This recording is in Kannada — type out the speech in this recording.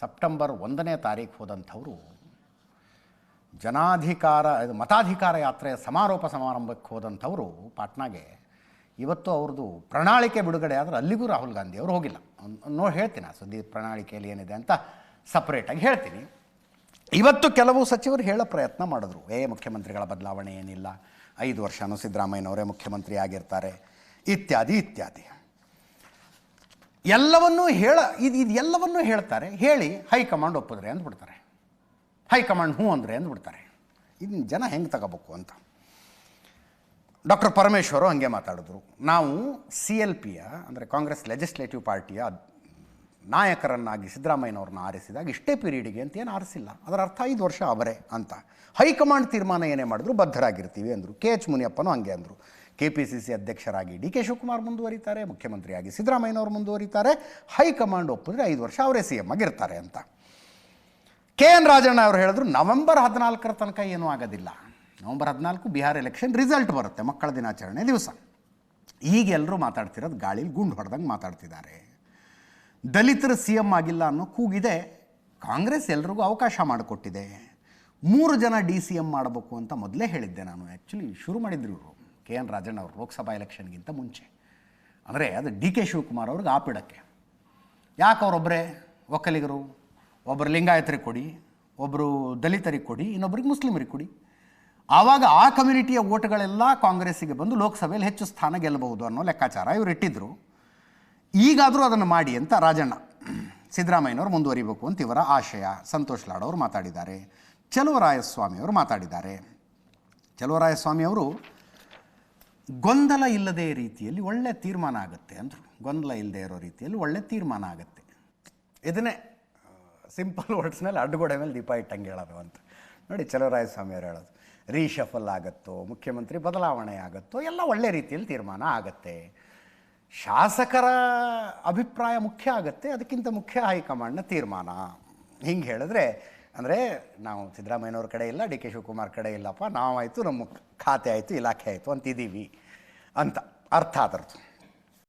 ಸೆಪ್ಟೆಂಬರ್ ಒಂದನೇ ತಾರೀಕು ಹೋದಂಥವರು ಜನಾಧಿಕಾರ ಮತಾಧಿಕಾರ ಯಾತ್ರೆಯ ಸಮಾರೋಪ ಸಮಾರಂಭಕ್ಕೆ ಹೋದಂಥವರು ಪಾಟ್ನಾಗೆ. ಇವತ್ತು ಅವ್ರದ್ದು ಪ್ರಣಾಳಿಕೆ ಬಿಡುಗಡೆ ಆದರೆ ಅಲ್ಲಿಗೂ ರಾಹುಲ್ ಗಾಂಧಿ ಅವರು ಹೋಗಿಲ್ಲ. ನೋಡಿ ಹೇಳ್ತೀನಿ ಸುದ್ದಿ ಪ್ರಣಾಳಿಕೆಯಲ್ಲಿ ಏನಿದೆ ಅಂತ ಸಪ್ರೇಟಾಗಿ ಹೇಳ್ತೀನಿ. ಇವತ್ತು ಕೆಲವು ಸಚಿವರು ಹೇಳೋ ಪ್ರಯತ್ನ ಮಾಡಿದ್ರು. ಏ, ಮುಖ್ಯಮಂತ್ರಿಗಳ ಬದಲಾವಣೆ ಏನಿಲ್ಲ. ಐದು ವರ್ಷನೂ ಸಿದ್ದರಾಮಯ್ಯನವರೇ ಮುಖ್ಯಮಂತ್ರಿ ಆಗಿರ್ತಾರೆ. ಇತ್ಯಾದಿ ಇತ್ಯಾದಿ. ಎಲ್ಲವನ್ನೂ ಹೇಳ, ಇದು ಇದು ಎಲ್ಲವನ್ನೂ ಹೇಳ್ತಾರೆ. ಹೇಳಿ ಹೈಕಮಾಂಡ್ ಒಪ್ಪಿದ್ರೆ ಅಂದ್ಬಿಡ್ತಾರೆ ಹೈಕಮಾಂಡ್ ಹ್ಞೂ ಅಂದರೆ ಅಂದ್ಬಿಡ್ತಾರೆ ಇದನ್ನ ಜನ ಹೆಂಗೆ ತಗೋಬೇಕು ಅಂತ. ಡಾಕ್ಟರ್ ಪರಮೇಶ್ವರು ಹಾಗೆ ಮಾತಾಡಿದ್ರು. ನಾವು ಸಿ ಎಲ್ ಪಿಯ, ಅಂದರೆ ಕಾಂಗ್ರೆಸ್ ಲೆಜಿಸ್ಲೇಟಿವ್ ಪಾರ್ಟಿಯ ನಾಯಕರನ್ನಾಗಿ ಸಿದ್ದರಾಮಯ್ಯನವ್ರನ್ನ ಆರಿಸಿದಾಗ ಇಷ್ಟೇ ಪೀರಿಯಡಿಗೆ ಅಂತ ಏನು ಆರಿಸಿಲ್ಲ. ಅದರ ಅರ್ಥ ಐದು ವರ್ಷ ಅವರೇ ಅಂತ. ಹೈಕಮಾಂಡ್ ತೀರ್ಮಾನ ಏನೇ ಮಾಡಿದ್ರು ಬದ್ಧರಾಗಿರ್ತೀವಿ ಅಂದರು. ಕೆ ಎಚ್ ಮುನಿಯಪ್ಪನೂ ಹಂಗೆ ಅಂದರು. ಕೆ ಪಿ ಸಿ ಸಿ ಅಧ್ಯಕ್ಷರಾಗಿ ಡಿ ಕೆ ಶಿವಕುಮಾರ್ ಮುಂದುವರಿತಾರೆ, ಮುಖ್ಯಮಂತ್ರಿಯಾಗಿ ಸಿದ್ದರಾಮಯ್ಯನವರು ಮುಂದುವರಿತಾರೆ, ಹೈಕಮಾಂಡ್ ಒಪ್ಪಿದ್ರೆ ಐದು ವರ್ಷ ಅವರೇ ಸಿ ಎಂ ಆಗಿರ್ತಾರೆ ಅಂತ. ಕೆ ಎನ್ ರಾಜಣ್ಣ ಅವರು ಹೇಳಿದ್ರು, ನವೆಂಬರ್ ಹದಿನಾಲ್ಕರ ತನಕ ಏನೂ ಆಗೋದಿಲ್ಲ. ನವೆಂಬರ್ ಹದಿನಾಲ್ಕು ಬಿಹಾರ್ ಎಲೆಕ್ಷನ್ ರಿಸಲ್ಟ್ ಬರುತ್ತೆ, ಮಕ್ಕಳ ದಿನಾಚರಣೆ ದಿವಸ. ಈಗ ಎಲ್ಲರೂ ಮಾತಾಡ್ತಿರೋದು ಗಾಳಿಲಿ ಗುಂಡು ಹೊಡೆದಂಗೆ ಮಾತಾಡ್ತಿದ್ದಾರೆ. ದಲಿತರು ಸಿ ಎಂ ಆಗಿಲ್ಲ ಅನ್ನೋ ಕೂಗಿದೆ, ಕಾಂಗ್ರೆಸ್ ಎಲ್ರಿಗೂ ಅವಕಾಶ ಮಾಡಿಕೊಟ್ಟಿದೆ. ಮೂರು ಜನ ಡಿ ಸಿ ಎಂ ಮಾಡಬೇಕು ಅಂತ ಮೊದಲೇ ಹೇಳಿದ್ದೆ ನಾನು. ಆ್ಯಕ್ಚುಲಿ ಶುರು ಮಾಡಿದ್ರು ಇವರು. ಕೆ ಎನ್ ರಾಜಣ್ಣ ಅವರು ಲೋಕಸಭಾ ಎಲೆಕ್ಷನ್ಗಿಂತ ಮುಂಚೆ. ಅಂದರೆ ಅದು ಡಿ ಕೆ ಶಿವಕುಮಾರ್ ಅವ್ರಿಗೆ ಆಪಿಡಕ್ಕೆ. ಯಾಕೆ ಅವರೊಬ್ಬರೇ ಒಕ್ಕಲಿಗರು. ಒಬ್ಬರು ಲಿಂಗಾಯತರಿಗೆ ಕೊಡಿ ಒಬ್ಬರು ದಲಿತರಿಗೆ ಕೊಡಿ, ಇನ್ನೊಬ್ರಿಗೆ ಮುಸ್ಲಿಮರಿಗೆ ಕೊಡಿ. ಆವಾಗ ಆ ಕಮ್ಯುನಿಟಿಯ ಓಟ್ಗಳೆಲ್ಲ ಕಾಂಗ್ರೆಸ್ಸಿಗೆ ಬಂದು ಲೋಕಸಭೆಯಲ್ಲಿ ಹೆಚ್ಚು ಸ್ಥಾನ ಗೆಲ್ಲಬಹುದು ಅನ್ನೋ ಲೆಕ್ಕಾಚಾರ ಇವರು ಇಟ್ಟಿದ್ದರು ಈಗಾದರೂ ಅದನ್ನು ಮಾಡಿ ಅಂತ ರಾಜಣ್ಣ, ಸಿದ್ದರಾಮಯ್ಯನವರು ಮುಂದುವರಿಬೇಕು ಅಂತ ಇವರ ಆಶಯ. ಸಂತೋಷ್ ಲಾಡ್ ಅವರು ಮಾತಾಡಿದ್ದಾರೆ. ಚಲುವರಾಯಸ್ವಾಮಿಯವರು ಮಾತಾಡಿದ್ದಾರೆ. ಚಲುವರಾಯಸ್ವಾಮಿಯವರು ಗೊಂದಲ ಇಲ್ಲದೆ ರೀತಿಯಲ್ಲಿ ಒಳ್ಳೆ ತೀರ್ಮಾನ ಆಗುತ್ತೆ ಅಂದರು. ಗೊಂದಲ ಇಲ್ಲದೆ ಇರೋ ರೀತಿಯಲ್ಲಿ ಒಳ್ಳೆ ತೀರ್ಮಾನ ಆಗುತ್ತೆ. ಇದನ್ನೇ ಸಿಂಪಲ್ ವರ್ಡ್ಸ್ನಲ್ಲಿ ಅಡ್ಡಗೋಡೆ ಮೇಲೆ ದೀಪ ಇಟ್ಟಂಗೆ ಹೇಳೋದು ಅಂತ. ನೋಡಿ ಚಲುವರಾಯಸ್ವಾಮಿ ಅವರು ಹೇಳೋದು. ರೀಶಫಲ್ ಆಗುತ್ತೋ, ಮುಖ್ಯಮಂತ್ರಿ ಬದಲಾವಣೆ ಆಗುತ್ತೋ, ಎಲ್ಲ ಒಳ್ಳೆ ರೀತಿಯಲ್ಲಿ ತೀರ್ಮಾನ ಆಗುತ್ತೆ. ಶಾಸಕರ ಅಭಿಪ್ರಾಯ ಮುಖ್ಯ ಆಗುತ್ತೆ, ಅದಕ್ಕಿಂತ ಮುಖ್ಯ ಹೈಕಮಾಂಡ್ನ ತೀರ್ಮಾನ. ಹಿಂಗೆ ಹೇಳಿದ್ರೆ ಅಂದರೆ ನಾವು ಸಿದ್ದರಾಮಯ್ಯನವ್ರ ಕಡೆ ಇಲ್ಲ, ಡಿ ಕೆ ಶಿವಕುಮಾರ್ ಕಡೆ ಇಲ್ಲಪ್ಪ, ನಾವಾಯಿತು, ನಮ್ಮ ಖಾತೆ ಆಯಿತು, ಇಲಾಖೆ ಆಯಿತು ಅಂತಿದ್ದೀವಿ ಅಂತ ಅರ್ಥ ಅದರದ್ದು